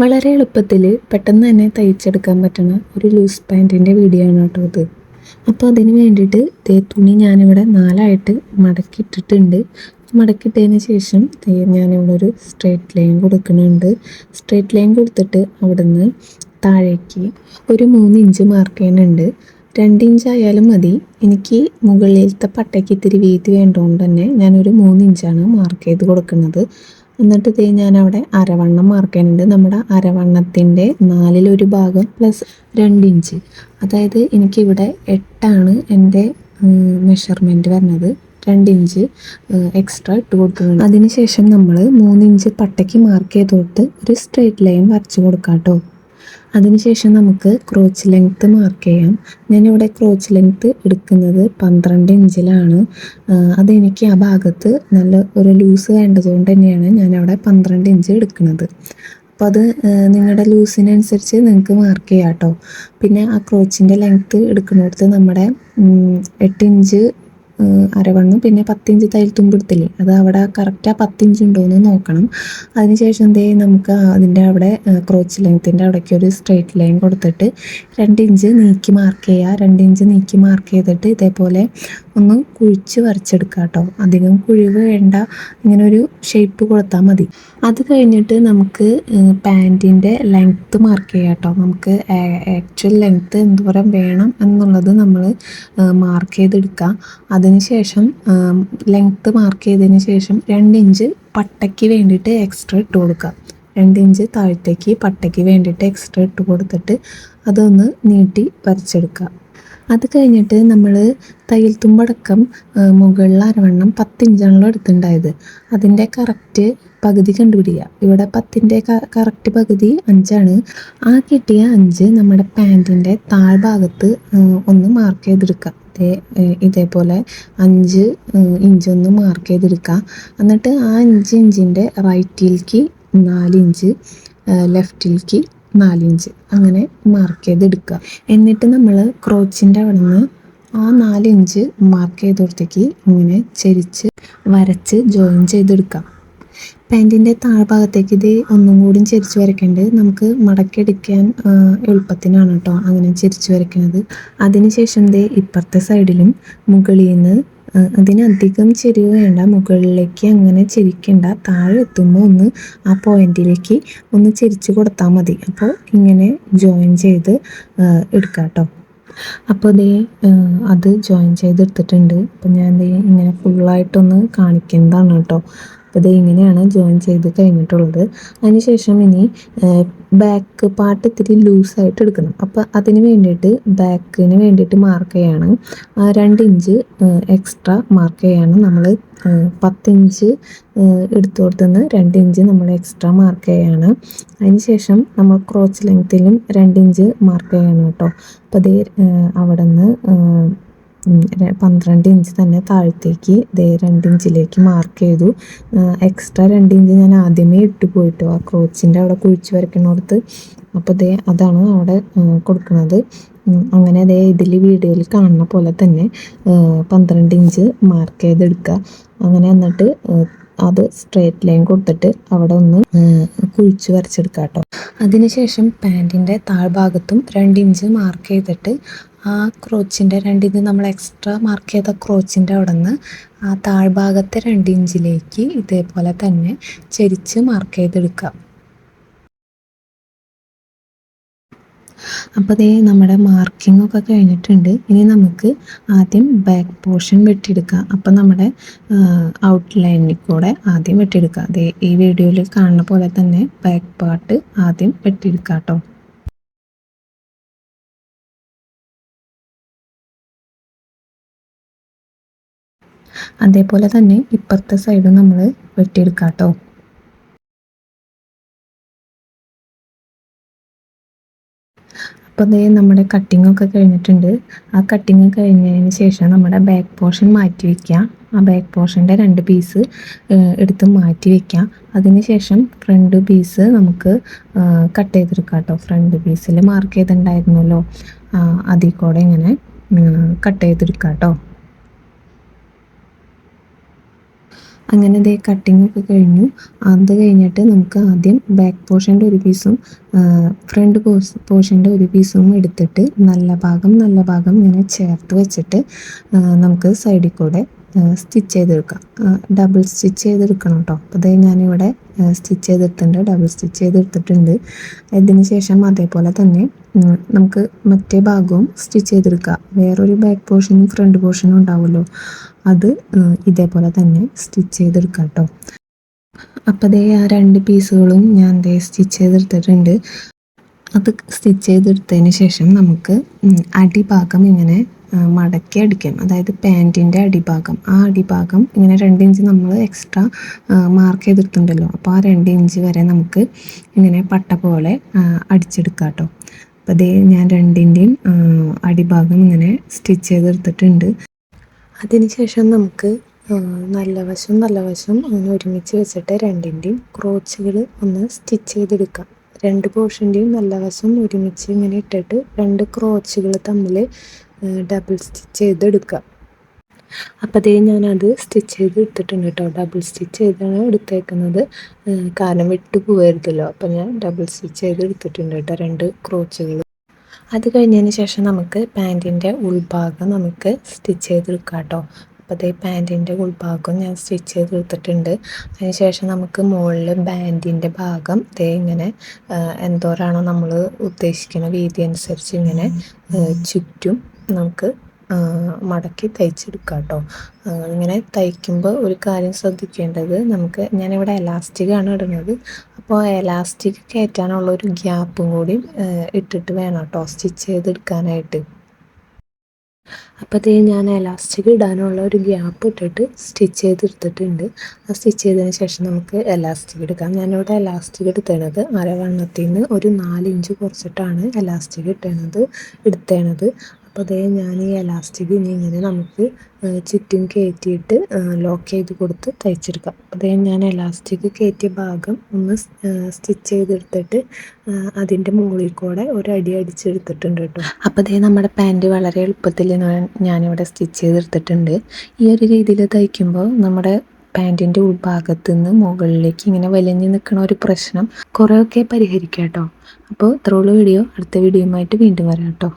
വളരെ എളുപ്പത്തിൽ പെട്ടെന്ന് തന്നെ തയ്ച്ചെടുക്കാൻ പറ്റുന്ന ഒരു ലൂസ് പാന്റിന്റെ വീഡിയോ ആണ് കേട്ടോ ഇത്. അപ്പോൾ അതിന് വേണ്ടിയിട്ട് ദേ തുണി ഞാനിവിടെ നാലായിട്ട് മടക്കിയിട്ടിട്ടുണ്ട്. മടക്കിയിട്ടതിന് ശേഷം ഞാനിവിടെ ഒരു സ്ട്രേറ്റ് ലൈൻ കൊടുക്കുന്നുണ്ട്. സ്ട്രേറ്റ് ലൈൻ കൊടുത്തിട്ട് അവിടുന്ന് താഴേക്ക് ഒരു മൂന്ന് ഇഞ്ച് മാർക്ക് ചെയ്യുന്നുണ്ട്. രണ്ട് ഇഞ്ച് ആയാലും മതി. എനിക്ക് മുകളിലത്തെ പട്ടയ്ക്ക് ഇത്തിരി വീതി വേണ്ടതുകൊണ്ട് തന്നെ ഞാനൊരു മൂന്ന് ഇഞ്ചാണ് മാർക്ക് ചെയ്ത് കൊടുക്കുന്നത്. എന്നിട്ട് ഇതേ ഞാൻ അവിടെ അരവണ്ണം മാർക്ക് ചെയ്യുന്നുണ്ട്. നമ്മുടെ അരവണ്ണത്തിന്റെ നാലിലൊരു ഭാഗം പ്ലസ് രണ്ട് ഇഞ്ച് അതായത് എനിക്കിവിടെ എട്ടാണ് എന്റെ മെഷർമെന്റ് വരുന്നത്. രണ്ട് ഇഞ്ച് എക്സ്ട്രാ ഇട്ട് കൊടുക്കുന്നുണ്ട്. അതിനുശേഷം നമ്മൾ മൂന്ന് ഇഞ്ച് പട്ടയ്ക്ക് മാർക്ക് ചെയ്ത് കൊടുത്ത് ഒരു സ്ട്രെയിറ്റ് ലൈൻ വരച്ച് കൊടുക്കാം കേട്ടോ അതിനുശേഷം നമുക്ക് ക്രോച്ച് ലെങ്ത്ത് മാർക്ക് ചെയ്യാം. ഞാനിവിടെ ക്രോച്ച് ലെങ്ത്ത് എടുക്കുന്നത് പന്ത്രണ്ട് ഇഞ്ചിലാണ്. അതെനിക്ക് ആ ഭാഗത്ത് നല്ല ഒരു ലൂസ് വേണ്ടതുകൊണ്ട് തന്നെയാണ് ഞാനവിടെ പന്ത്രണ്ട് ഇഞ്ച് എടുക്കുന്നത്. അപ്പോൾ അത് നിങ്ങളുടെ ലൂസിനനുസരിച്ച് നിങ്ങൾക്ക് മാർക്ക് ചെയ്യാം കേട്ടോ. പിന്നെ ആ ക്രോച്ചിന്റെ ലെങ്ത്ത് എടുക്കുന്നിടത്ത് നമ്മുടെ എട്ട് ഇഞ്ച് അരവണ്ണം. പിന്നെ പത്തിഞ്ച് തയ്യൽ തുമ്പെടുത്തില്ലേ? അത് അവിടെ കറക്റ്റ് ആ പത്തിഞ്ച് ഉണ്ടോ എന്ന് നോക്കണം. അതിനുശേഷം എന്തേ നമുക്ക് അതിന്റെ അവിടെ ക്രോച്ച് ലെങ്ത്തിന്റെ അവിടേക്ക് ഒരു സ്ട്രെയിറ്റ് ലൈൻ കൊടുത്തിട്ട് രണ്ട് ഇഞ്ച് നീക്കി മാർക്ക് ചെയ്യുക രണ്ട് ഇഞ്ച് നീക്കി മാർക്ക് ചെയ്തിട്ട് ഇതേപോലെ ഒന്ന് കുഴിച്ച് വരച്ചെടുക്കുക കേട്ടോ. അധികം കുഴിവ് വേണ്ട. ഇങ്ങനെ ഒരു ഷേപ്പ് കൊടുത്താൽ മതി. അത് കഴിഞ്ഞിട്ട് നമുക്ക് പാന്റിന്റെ ലെങ്ത്ത് മാർക്ക് ചെയ്യാം കേട്ടോ. നമുക്ക് ആക്ച്വൽ ലെങ്ത്ത് എന്തോരം വേണം എന്നുള്ളത് നമ്മൾ മാർക്ക് ചെയ്തെടുക്കുക അതിനുശേഷം ലെങ്ത്ത് മാർക്ക് ചെയ്തതിന് ശേഷം രണ്ട് ഇഞ്ച് പട്ടയ്ക്ക് വേണ്ടിയിട്ട് എക്സ്ട്രാ ഇട്ട് കൊടുക്കുക രണ്ട് ഇഞ്ച് താഴത്തേക്ക് പട്ടയ്ക്ക് വേണ്ടിയിട്ട് എക്സ്ട്രാ ഇട്ട് കൊടുത്തിട്ട് അതൊന്ന് നീട്ടി വരച്ചെടുക്കുക അത് കഴിഞ്ഞിട്ട് നമ്മൾ തയ്യൽ തുമ്പടക്കം മുകളിൽ അരവണ്ണം പത്തിഞ്ചാണല്ലോ എടുത്തിട്ടുണ്ടായത്. അതിന്റെ കറക്റ്റ് പകുതി കണ്ടുപിടിക്കുക. ഇവിടെ പത്തിന്റെ കറക്റ്റ് പകുതി അഞ്ചാണ്. ആ കിട്ടിയ അഞ്ച് നമ്മുടെ പാന്റിന്റെ താഴ്ഭാഗത്ത് ഒന്ന് മാർക്ക് ചെയ്തെടുക്കുക. ഇതേ ഇതേപോലെ അഞ്ച് ഇഞ്ചൊന്ന് മാർക്ക് ചെയ്തെടുക്കുക. എന്നിട്ട് ആ അഞ്ച് ഇഞ്ചിന്റെ റൈറ്റിലേക്ക് നാലിഞ്ച് ലെഫ്റ്റിലേക്ക് നാലിഞ്ച്. അങ്ങനെ മാർക്ക് ചെയ്തെടുക്കുക. എന്നിട്ട് നമ്മൾ ക്രോച്ചിന്റെ അവിടെ നിന്ന് ആ നാലിഞ്ച് മാർക്ക് ചെയ്തോടത്തേക്ക് ഇങ്ങനെ ചെരിച്ച് വരച്ച് ജോയിൻ ചെയ്തെടുക്കാം പാന്റിന്റെ താഴ്ഭാഗത്തേക്ക് ഇത് ഒന്നും കൂടി ചെരിച്ച് വരയ്ക്കേണ്ടത് നമുക്ക് മടക്കിയെടുക്കാൻ എളുപ്പത്തിനാണ് കേട്ടോ അങ്ങനെ ചെരിച്ച് വരയ്ക്കുന്നത് അതിനുശേഷം ദേ ഇപ്പുറത്തെ സൈഡിലും മുകളിൽ നിന്ന് അതിനധികം ചെരിവ് വേണ്ട. മുകളിലേക്ക് അങ്ങനെ ചെരിക്കണ്ട. താഴെ എത്തുമ്പോൾ ഒന്ന് ആ പോയിന്റിലേക്ക് ഒന്ന് ചെരിച്ച് കൊടുത്താൽ മതി. അപ്പോൾ ഇങ്ങനെ ജോയിൻ ചെയ്ത് എടുക്കാം കേട്ടോ അപ്പോൾ ദേ അത് ജോയിൻ ചെയ്തെടുത്തിട്ടുണ്ട്. അപ്പോൾ ഞാൻ ദേ ഇങ്ങനെ ഫുള്ളായിട്ടൊന്ന് കാണിക്കുന്നതാണ് കേട്ടോ അപ്പോൾ ഇത് ഇങ്ങനെയാണ് ജോയിൻ ചെയ്ത് കഴിഞ്ഞിട്ടുള്ളത്. അതിനുശേഷം ഇനി ബാക്ക് പാർട്ട് ഇത്തിരി ലൂസായിട്ട് എടുക്കണം. അപ്പോൾ അതിന് വേണ്ടിയിട്ട് ബാക്കിന് വേണ്ടിയിട്ട് മാർക്ക് ചെയ്യാണ്. രണ്ട് ഇഞ്ച് എക്സ്ട്രാ മാർക്ക് ചെയ്യാണ് നമ്മൾ പത്തിഞ്ച് എടുത്തു കൊടുത്തുനിന്ന് രണ്ട് ഇഞ്ച് നമ്മൾ എക്സ്ട്രാ മാർക്ക് ചെയ്യാണ്. അതിനുശേഷം നമ്മൾ ക്രോച്ച് ലെങ്ത്തിലും രണ്ട് ഇഞ്ച് മാർക്ക് ചെയ്യണം കേട്ടോ. അപ്പോൾ അതേ അവിടെ നിന്ന് പന്ത്രണ്ട് ഇഞ്ച് തന്നെ താഴത്തേക്ക് ദേ രണ്ട് ഇഞ്ചിലേക്ക് മാർക്ക് ചെയ്തു. എക്സ്ട്രാ രണ്ട് ഇഞ്ച് ഞാൻ ആദ്യമേ ഇട്ട് പോയിട്ടു ആ ക്രോച്ചിന്റെ അവിടെ കുഴിച്ച് വരയ്ക്കണോടത്ത്. അപ്പോൾ ദേ അതാണ് അവിടെ കൊടുക്കുന്നത് അങ്ങനെ അതേ ഇതിൽ വീഡിയോയിൽ കാണുന്ന പോലെ തന്നെ പന്ത്രണ്ട് ഇഞ്ച് മാർക്ക് ചെയ്തെടുക്കുക അങ്ങനെ എന്നിട്ട് അത് സ്ട്രേറ്റ് ലൈൻ കൊടുത്തിട്ട് അവിടെ ഒന്ന് കുഴിച്ച് വരച്ചെടുക്കുക കേട്ടോ അതിനുശേഷം പാന്റിന്റെ താഴ്ഭാഗത്തും രണ്ട് ഇഞ്ച് മാർക്ക് ചെയ്തിട്ട് ആ ക്രോച്ചിന്റെ രണ്ടിഞ്ച് നമ്മൾ എക്സ്ട്രാ മാർക്ക് ചെയ്ത ക്രോച്ചിന്റെ അവിടെ നിന്ന് ആ താഴ്ഭാഗത്തെ രണ്ട് ഇഞ്ചിലേക്ക് ഇതേപോലെ തന്നെ ചെരിച്ച് മാർക്ക് ചെയ്തെടുക്കാം അപ്പോൾ ദേ നമ്മുടെ മാർക്കിംഗ് ഒക്കെ കഴിഞ്ഞിട്ടുണ്ട്. ഇനി നമുക്ക് ആദ്യം ബാക്ക് പോർഷൻ വെട്ടിയെടുക്കാം. അപ്പോൾ നമ്മുടെ ഔട്ട്ലൈനിൽ കൂടെ ആദ്യം വെട്ടിയെടുക്കുക അതേ ഈ വീഡിയോയിൽ കാണുന്ന പോലെ തന്നെ ബാക്ക് പാർട്ട് ആദ്യം വെട്ടിയെടുക്കാം കേട്ടോ. അതേപോലെ തന്നെ ഇപ്പുറത്തെ സൈഡ് നമ്മൾ വെട്ടിയെടുക്കാം കേട്ടോ. അപ്പോൾ ഇതേ നമ്മുടെ കട്ടിംഗ് ഒക്കെ കഴിഞ്ഞിട്ടുണ്ട്. ആ കട്ടിങ് കഴിഞ്ഞതിന് ശേഷം നമ്മുടെ ബാക്ക് പോർഷൻ മാറ്റി വയ്ക്കുക ആ ബാക്ക് പോർഷന്റെ രണ്ട് പീസ് എടുത്ത് മാറ്റി വയ്ക്കാം അതിന് ശേഷം ഫ്രണ്ട് പീസ് നമുക്ക് കട്ട് ചെയ്തെടുക്കാം കേട്ടോ. ഫ്രണ്ട് പീസിൽ മാർക്ക് ചെയ്തിട്ടുണ്ടായിരുന്നല്ലോ. അതിൽ കൂടെ ഇങ്ങനെ കട്ട് ചെയ്തെടുക്കാം കേട്ടോ. അങ്ങനെ ദേ കട്ടിംഗ് ഒക്കെ കഴിഞ്ഞു. അത് കഴിഞ്ഞിട്ട് നമുക്ക് ആദ്യം ബാക്ക് പോർഷന്റെ ഒരു പീസും ഫ്രണ്ട് പോസ് പോർഷന്റെ ഒരു പീസും എടുത്തിട്ട് നല്ല ഭാഗം നല്ല ഭാഗം ഇങ്ങനെ ചേർത്ത് വെച്ചിട്ട് നമുക്ക് സൈഡിൽ കൂടെ സ്റ്റിച്ച് ചെയ്തെടുക്കാം. ഡബിൾ സ്റ്റിച്ച് ചെയ്തെടുക്കണം കേട്ടോ അപ്പോൾ അതേ ഞാനിവിടെ സ്റ്റിച്ച് ചെയ്തെടുത്തിട്ടുണ്ട് ഡബിൾ സ്റ്റിച്ച് ചെയ്തെടുത്തിട്ടുണ്ട്. ഇതിന് ശേഷം അതേപോലെ തന്നെ നമുക്ക് മറ്റേ ഭാഗവും സ്റ്റിച്ച് ചെയ്തെടുക്കാം. വേറൊരു ബാക്ക് പോർഷനും ഫ്രണ്ട് പോർഷനും ഉണ്ടാവുമല്ലോ. അത് ഇതേപോലെ തന്നെ സ്റ്റിച്ച് ചെയ്തെടുക്കാം കേട്ടോ അപ്പോൾ ദേ ആ രണ്ട് പീസുകളും ഞാൻ ദേ സ്റ്റിച്ച് ചെയ്തെടുത്തിട്ടുണ്ട്. അത് സ്റ്റിച്ച് ചെയ്തെടുത്തതിന് ശേഷം നമുക്ക് അടിഭാഗം ഇങ്ങനെ മടക്കി അടിക്കാം അതായത് പാന്റിന്റെ അടിഭാഗം. ആ അടിഭാഗം ഇങ്ങനെ രണ്ട് ഇഞ്ച് നമ്മൾ എക്സ്ട്രാ മാർക്ക് ചെയ്തിട്ടുണ്ടല്ലോ. അപ്പോൾ ആ രണ്ട് ഇഞ്ച് വരെ നമുക്ക് ഇങ്ങനെ പട്ട പോലെ അടിച്ചെടുക്കാം കേട്ടോ. അപ്പോൾ അതേ ഞാൻ രണ്ടിന്റെയും അടിഭാഗം ഇങ്ങനെ സ്റ്റിച്ച് ചെയ്തെടുത്തിട്ടുണ്ട്. അതിനുശേഷം നമുക്ക് നല്ല വശം നല്ല വശം ഒന്ന് ഒരുമിച്ച് വെച്ചിട്ട് രണ്ടിന്റെയും ക്രോച്ചുകൾ ഒന്ന് സ്റ്റിച്ച് ചെയ്തെടുക്കാം. രണ്ട് പോർഷന്റെയും നല്ല വശം ഒരുമിച്ച് ഇങ്ങനെ ഇട്ടിട്ട് രണ്ട് ക്രോച്ചുകൾ തമ്മിൽ ഡബിൾ സ്റ്റിച്ച് ചെയ്തെടുക്കുക. അപ്പോൾ അതേ ഞാനത് സ്റ്റിച്ച് ചെയ്ത് എടുത്തിട്ടുണ്ട് കേട്ടോ. ഡബിൾ സ്റ്റിച്ച് ചെയ്താണ് എടുത്തേക്കുന്നത്. കാരണം വിട്ടു പോകരുതല്ലോ അപ്പോൾ ഞാൻ ഡബിൾ സ്റ്റിച്ച് ചെയ്ത് എടുത്തിട്ടുണ്ട് കേട്ടോ രണ്ട് ക്രോച്ചുകൾ. അത് കഴിഞ്ഞതിന് ശേഷം നമുക്ക് പാന്റിന്റെ ഉൾഭാഗം നമുക്ക് സ്റ്റിച്ച് ചെയ്തെടുക്കാം കേട്ടോ. അപ്പോൾ അതേ പാന്റിന്റെ ഉൾഭാഗം ഞാൻ സ്റ്റിച്ച് ചെയ്ത് എടുത്തിട്ടുണ്ട് അതിന് ശേഷം നമുക്ക് മുകളിൽ ബാൻഡിന്റെ ഭാഗം ഇതേ ഇങ്ങനെ എന്തോരാണോ നമ്മൾ ഉദ്ദേശിക്കുന്ന വീതി അനുസരിച്ച് ഇങ്ങനെ ചുറ്റും നമുക്ക് മടക്കി തയ്ച്ചെടുക്കാം കേട്ടോ ഇങ്ങനെ തയ്ക്കുമ്പോൾ ഒരു കാര്യം ശ്രദ്ധിക്കേണ്ടത് നമുക്ക് ഞാനിവിടെ എലാസ്റ്റിക് ആണ് ഇടുന്നത്. അപ്പോൾ എലാസ്റ്റിക് കയറ്റാനുള്ള ഒരു ഗ്യാപ്പും കൂടി ഇട്ടിട്ട് വേണം കേട്ടോ സ്റ്റിച്ച് ചെയ്തെടുക്കാനായിട്ട്. അപ്പോൾ ഞാൻ എലാസ്റ്റിക് ഇടാനുള്ള ഒരു ഗ്യാപ്പ് ഇട്ടിട്ട് സ്റ്റിച്ച് ചെയ്തെടുത്തിട്ടുണ്ട്. ആ സ്റ്റിച്ച് ചെയ്തതിന് ശേഷം നമുക്ക് എലാസ്റ്റിക് എടുക്കാം. ഞാനിവിടെ എലാസ്റ്റിക് എടുത്തേണത് അരവണ്ണത്തിൽ നിന്ന് ഒരു നാല് ഇഞ്ച് കുറച്ചിട്ടാണ് എലാസ്റ്റിക് ഇട്ടേണത് എടുത്തത് അപ്പോൾ അതേ ഞാൻ ഈ എലാസ്റ്റിക് ഇനി ഇങ്ങനെ നമുക്ക് ചുറ്റും കയറ്റിയിട്ട് ലോക്ക് ചെയ്ത് കൊടുത്ത് തയ്ച്ചെടുക്കാം. അപ്പോൾ അതേ ഞാൻ എലാസ്റ്റിക് കയറ്റിയ ഭാഗം ഒന്ന് സ്റ്റിച്ച് ചെയ്തെടുത്തിട്ട് അതിന്റെ മുകളിൽ കൂടെ ഒരു അടി അടിച്ചെടുത്തിട്ടുണ്ട് കേട്ടോ. അപ്പോൾ അതേ നമ്മുടെ പാന്റ് വളരെ എളുപ്പത്തിൽ ഞാനിവിടെ സ്റ്റിച്ച് ചെയ്തെടുത്തിട്ടുണ്ട്. ഈ ഒരു രീതിയിൽ തയ്ക്കുമ്പോൾ നമ്മുടെ പാന്റിന്റെ ഉൾഭാഗത്ത് നിന്ന് മുകളിലേക്ക് ഇങ്ങനെ വലിഞ്ഞു നിൽക്കുന്ന ഒരു പ്രശ്നം കുറേയൊക്കെ പരിഹരിക്കാം കേട്ടോ. അപ്പോൾ ഇത്രയുള്ള വീഡിയോ. അടുത്ത വീഡിയോയുമായിട്ട് വീണ്ടും വരാം കേട്ടോ.